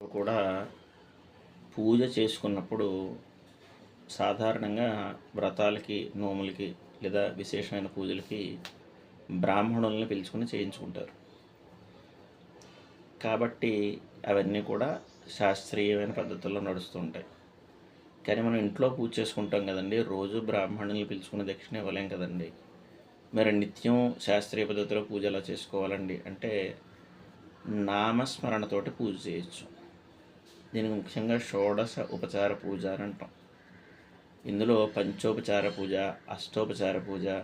కూడా పూజ చేసుకున్నప్పుడు సాధారణంగా వ్రతాలకి నోములకి లేదా విశేషమైన పూజలకి బ్రాహ్మణుల్ని పిలుచుకుని చేయించుకుంటారు. కాబట్టి అవన్నీ కూడా శాస్త్రీయమైన పద్ధతుల్లో నడుస్తూ ఉంటాయి. కానీ మనం ఇంట్లో పూజ చేసుకుంటాం కదండి రోజు బ్రాహ్మణుల్ని పిలుచుకుని దక్షిణ ఇవ్వలేం కదండి. మరి నిత్యం శాస్త్రీయ పద్ధతిలో పూజ ఎలా చేసుకోవాలండి అంటే నామస్మరణతోటి పూజ చేయొచ్చు. దీనికి ముఖ్యంగా షోడశ ఉపచార పూజ అని అంటాం. ఇందులో పంచోపచార పూజ అష్టోపచార పూజ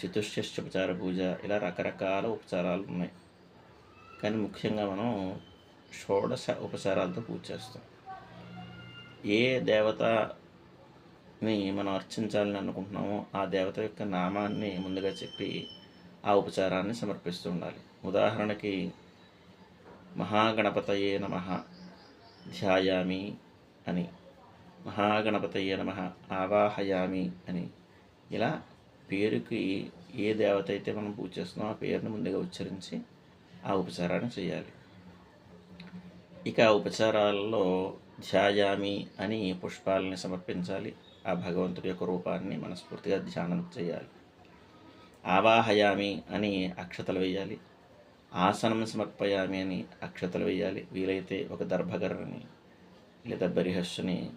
చతుష్షష్టోపచార పూజ ఇలా రకరకాల ఉపచారాలు ఉన్నాయి. కానీ ముఖ్యంగా మనం షోడశ ఉపచారాలతో పూజ చేస్తాం. ఏ దేవతని మనం అర్చించాలని అనుకుంటున్నామో ఆ దేవత యొక్క నామాన్ని ముందుగా చెప్పి ఆ ఉపచారాన్ని సమర్పిస్తూ ఉండాలి. ఉదాహరణకి మహాగణపతయే నమ ధ్యాయామి అని. మహాగణపతయ్య నమ ఆవాహయామి అని. ఇలా పేరుకి ఏ దేవత అయితే మనం పూజ చేస్తున్నామో ఆ పేరుని ముందుగా ఉచ్చరించి ఆ ఉపచారాన్ని చేయాలి. ఇక ఆ ఉపచారాలలో ధ్యాయామి అని పుష్పాలని సమర్పించాలి. ఆ భగవంతుడి యొక్క రూపాన్ని మనస్ఫూర్తిగా ధ్యానం చేయాలి. ఆవాహయామి అని అక్షతలు వేయాలి. ఆసనం సమర్పయామి అని అక్షతలు వేయాలి. వీలైతే ఒక దర్భగరని లేదా బరిహస్సుని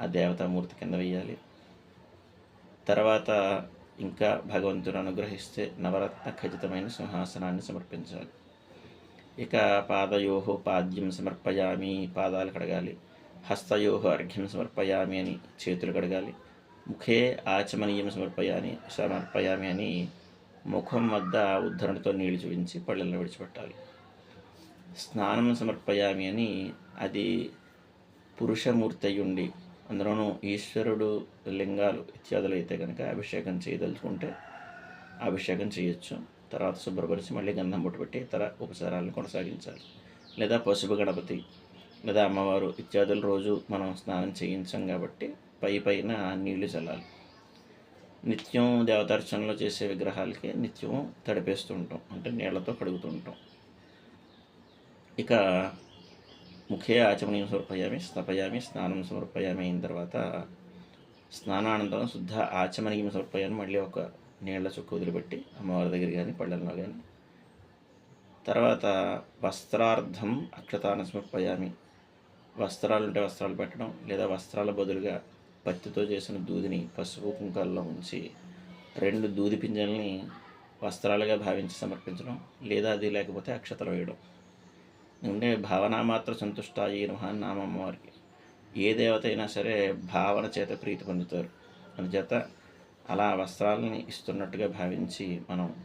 ఆ దేవతామూర్తి కింద వేయాలి. తర్వాత ఇంకా భగవంతుడు అనుగ్రహిస్తే నవరత్న ఖచ్చితమైన సింహాసనాన్ని సమర్పించాలి. ఇక పాదయోహో పాద్యం సమర్పయామి పాదాలు కడగాలి. హస్తయోహో అర్ఘ్యం సమర్పయామి అని చేతులు కడగాలి. ముఖే ఆచమనీయం సమర్పయాని సమర్పయామి అని ముఖం వద్ద ఉద్ధరణతో నీళ్ళు చూపించి పళ్ళల్లో విడిచిపెట్టాలి. స్నానం సమర్పయామి అని అది పురుషమూర్తి అయ్యుండి అందులోనూ ఈశ్వరుడు లింగాలు ఇత్యాదులు అయితే కనుక అభిషేకం చేయదలుచుకుంటే అభిషేకం చేయొచ్చు. తర్వాత శుభ్రపరిచి మళ్ళీ గంధం బొట్టు పెట్టి ఇతర ఉపచారాలను కొనసాగించాలి. లేదా పసుపు గణపతి లేదా అమ్మవారు ఇత్యాదులు రోజు మనం స్నానం చేయించాం కాబట్టి పై పైన నీళ్ళు చల్లాలి. నిత్యం దేవదర్శనంలో చేసే విగ్రహాలకి నిత్యం తడిపేస్తూ ఉంటాం అంటే నీళ్ళతో కడుగుతూ ఉంటాం ఇక ముఖే ఆచమనీయం సమర్పయామి స్థపయామి స్నానం సమర్పయామి అయిన తర్వాత స్నానానంతరం శుద్ధ ఆచమనీయం సమర్పయాన్ని మళ్ళీ ఒక నీళ్ళ చుక్క వదిలిపెట్టి అమ్మవారి దగ్గర కానీ పళ్ళల్లో కానీ తర్వాత వస్త్రార్థం అక్షతాన సమర్పయామి. వస్త్రాలు ఉంటే వస్త్రాలు పెట్టడం లేదా వస్త్రాల బదులుగా పత్తితో చేసిన దూదిని పసుపు కుంకాల్లో ఉంచి రెండు దూది పింజల్ని వస్త్రాలుగా భావించి సమర్పించడం లేదా అది లేకపోతే అక్షతలు వేయడం. అంటే భావనామాత్ర సంతుష్టాయి నమః అని నామం వారికి ఏ దేవత అయినా సరే భావన చేత ప్రీతి పొందుతారు. అందుచేత అలా వస్త్రాలని ఇస్తున్నట్టుగా భావించి మనం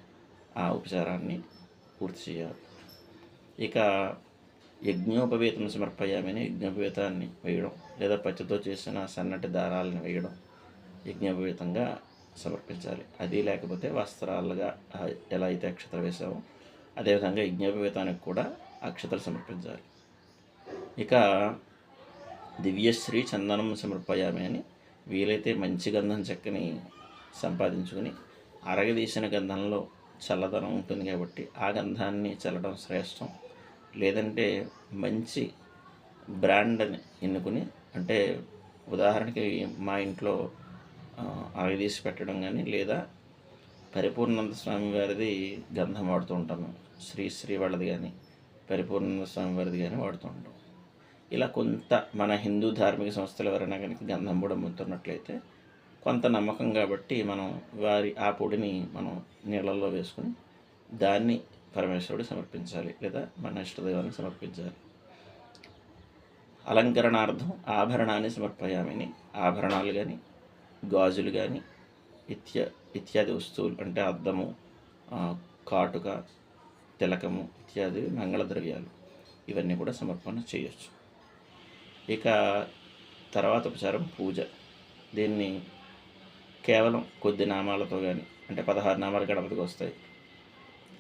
ఆ ఉపచారాన్ని పూర్తి చేయాలి. ఇక యజ్ఞోపవేతం సమర్పయామని యజ్ఞోపవేతాన్ని వేయడం లేదా పచ్చితో చేసిన సన్నటి దారాలను వేయడం యజ్ఞోపవేతంగా సమర్పించాలి. అది లేకపోతే వస్త్రాలుగా ఎలా అయితే అక్షతలు వేసామో అదేవిధంగా యజ్ఞోపవేతానికి కూడా అక్షతలు సమర్పించాలి. ఇక దివ్యశ్రీ చందనం సమర్పయామి అని వీలైతే మంచి గంధం చెక్కని సంపాదించుకుని అరగదీసిన గంధంలో చల్లదనం ఉంటుంది కాబట్టి ఆ గంధాన్ని చల్లడం శ్రేష్టం. లేదంటే మంచి బ్రాండ్ని ఎన్నుకుని అంటే ఉదాహరణకి మా ఇంట్లో ఆవిదీసి పెట్టడం కానీ లేదా పరిపూర్ణానంద స్వామి వారిది గంధం వాడుతూ ఉంటాము. శ్రీశ్రీ వాళ్ళది కానీ పరిపూర్ణానంద స్వామి వారిది కానీ వాడుతూ ఉంటాం. ఇలా కొంత మన హిందూ ధార్మిక సంస్థలు ఎవరైనా కనుక గంధం పొడి అమ్ముతున్నట్లయితే కొంత నమ్మకం కాబట్టి మనం వారి ఆ పొడిని మనం నీళ్ళల్లో వేసుకుని దాన్ని పరమేశ్వరుడు సమర్పించాలి లేదా మన ఇష్టదైవాన్ని సమర్పించాలి. అలంకరణార్థం ఆభరణాన్ని సమర్పయామని ఆభరణాలు కానీ గాజులు కానీ ఇత్యా ఇత్యాది వస్తువులు అంటే అద్దము కాటుక తిలకము ఇత్యాది మంగళ ద్రవ్యాలు ఇవన్నీ కూడా సమర్పణ చేయొచ్చు. ఇక తర్వాత ఉపచారం పూజ. దీన్ని కేవలం కొద్ది నామాలతో కానీ అంటే పదహారు నామాలు గణపతికి వస్తాయి.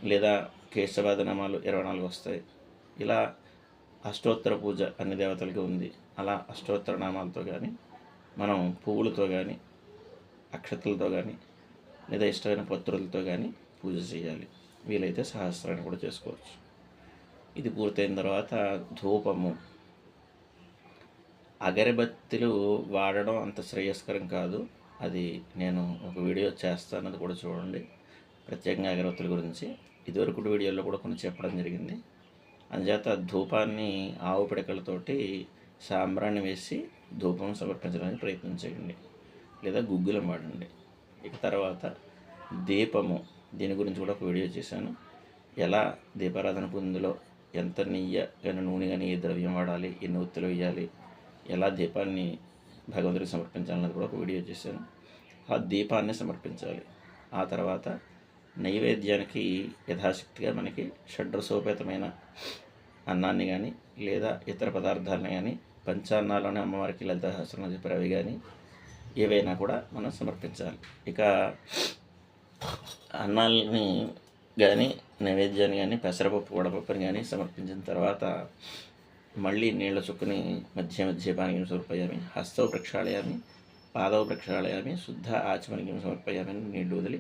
లేదా కేశవాద నామాలు ఇరవై నాలుగు వస్తాయి. ఇలా అష్టోత్తర పూజ అన్ని దేవతలకి ఉంది. అలా అష్టోత్తర నామాలతో కానీ మనం పువ్వులతో కానీ అక్షతలతో కానీ లేదా ఇష్టమైన పత్రులతో కానీ పూజ చేయాలి. వీలైతే సహస్రాన్ని కూడా చేసుకోవచ్చు. ఇది పూర్తయిన తర్వాత ధూపము. అగరబత్తిలు వాడడం అంత శ్రేయస్కరం కాదు. అది నేను ఒక వీడియో చేస్తాను అది కూడా చూడండి. ప్రత్యేకంగా అగరబత్తుల గురించి. ఇదివరకు వీడియోలో కూడా కొన్ని చెప్పడం జరిగింది. అందుచేత ధూపాన్ని ఆవు పిడకలతోటి సాంబ్రాన్ని వేసి ధూపం సమర్పించడానికి ప్రయత్నం చేయండి. లేదా గుగ్గులం వాడండి. ఇక తర్వాత దీపము దీని గురించి కూడా ఒక వీడియో చేశాను. ఎలా దీపారాధన పొందులో ఎంత నెయ్యి కానీ నూనె కానీ ఏ ద్రవ్యం వాడాలి ఎన్ని ఒత్తులు వేయాలి ఎలా దీపాన్ని భగవంతుడికి సమర్పించాలన్నది కూడా ఒక వీడియో చేశాను. ఆ దీపాన్ని సమర్పించాలి. ఆ తర్వాత నైవేద్యానికి యథాశక్తిగా మనకి షడ్రసోపేతమైన అన్నాన్ని కానీ లేదా ఇతర పదార్థాలను కానీ పంచాన్నాలోనే అమ్మవారికి లలిత సహస్రంలో చెప్పారు అవి కానీ ఏవైనా కూడా మనం సమర్పించాలి. ఇక అన్నాల్ని కానీ నైవేద్యాన్ని కానీ పెసరపప్పు వడపప్పుని కానీ సమర్పించిన తర్వాత మళ్ళీ నీళ్ళ చుక్కుని మధ్య మధ్య పానీయం సమర్పయామి హస్తవ ప్రక్షాళయామి పాదవ ప్రక్షాళయామి శుద్ధ ఆచమనికం సమర్పయామి నీళ్ళు నీళ్ళు వదిలి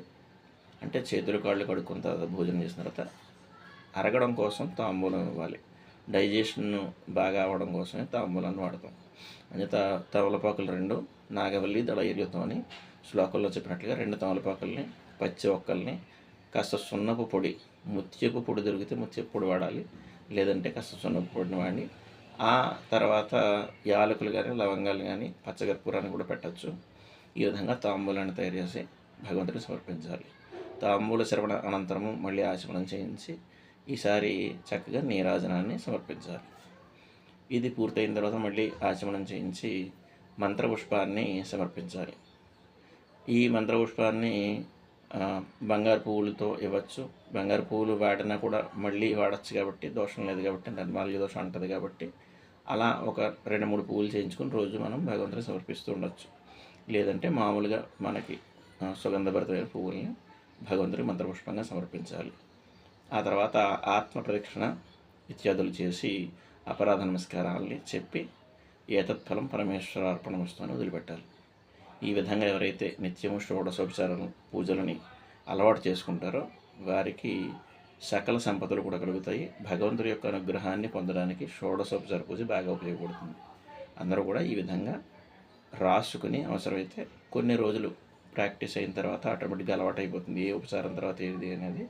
అంటే చేతులు కాళ్ళు కడుక్కున్న తర్వాత భోజనం చేసిన తర్వాత అరగడం కోసం తాంబూలం ఇవ్వాలి. డైజెషన్ బాగా అవ్వడం కోసమే తాంబూలాన్ని వాడతాం. అంచేత తమలపాకులు రెండు నాగవల్లి దళ అని శ్లోకంలో చెప్పినట్లుగా రెండు తమలపాకుల్ని పచ్చి ఒక్కల్ని కాస్త సున్నపు పొడి ముత్యపు పొడి దొరికితే ముత్యపు పొడి వాడాలి. లేదంటే కాస్త సున్నపు పొడిని వాడి ఆ తర్వాత యాలకులు కానీ లవంగాలు కానీ పచ్చగర్పూరాన్ని కూడా పెట్టచ్చు. ఈ విధంగా తాంబూలాన్ని తయారు చేసి భగవంతుడికి సమర్పించాలి. తాంబూల శ్రవణ అనంతరము మళ్ళీ ఆచమనం చేయించి ఈసారి చక్కగా నీరాజనాన్ని సమర్పించాలి. ఇది పూర్తయిన తర్వాత మళ్ళీ ఆచమనం చేయించి మంత్రపుష్పాన్ని సమర్పించాలి. ఈ మంత్రపుష్పాన్ని బంగారు పువ్వులతో ఇవ్వచ్చు. బంగారు పువ్వులు వాడినా కూడా మళ్ళీ వాడచ్చు కాబట్టి దోషం లేదు కాబట్టి నిర్మాల్య దోషం అంటుంది కాబట్టి అలా ఒక రెండు మూడు పువ్వులు చేయించుకుని రోజు మనం భగవంతుని సమర్పిస్తూ ఉండొచ్చు. లేదంటే మామూలుగా మనకి సుగంధభరితమైన పువ్వుల్ని భగవంతుడికి మంత్రపుష్పంగా సమర్పించాలి. ఆ తర్వాత ఆత్మ ప్రదక్షిణ ఇత్యాదులు చేసి అపరాధ నమస్కారాలని చెప్పి ఏతత్ఫలం పరమేశ్వర వస్తువుని వదిలిపెట్టాలి. ఈ విధంగా ఎవరైతే నిత్యము షోడశోపచారం పూజలని అలవాటు చేసుకుంటారో వారికి సకల సంపదలు కూడా కలుగుతాయి. భగవంతుడి యొక్క అనుగ్రహాన్ని పొందడానికి షోడశోపచార పూజ బాగా ఉపయోగపడుతుంది. అందరూ కూడా ఈ విధంగా రాసుకుని అవసరమైతే కొన్ని రోజులు ప్రాక్టీస్ అయిన తర్వాత ఆటోమేటిక్గా అలవాటు అయిపోతుంది. ఏ ఉపచారం తర్వాత ఏది అనేది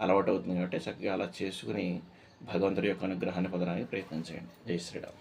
అలవాటు అవుతుంది కాబట్టి చక్కగా అలా చేసుకుని భగవంతుడి యొక్క అనుగ్రహాన్ని పొందడానికి ప్రయత్నం చేయండి. జై శ్రీరామ్.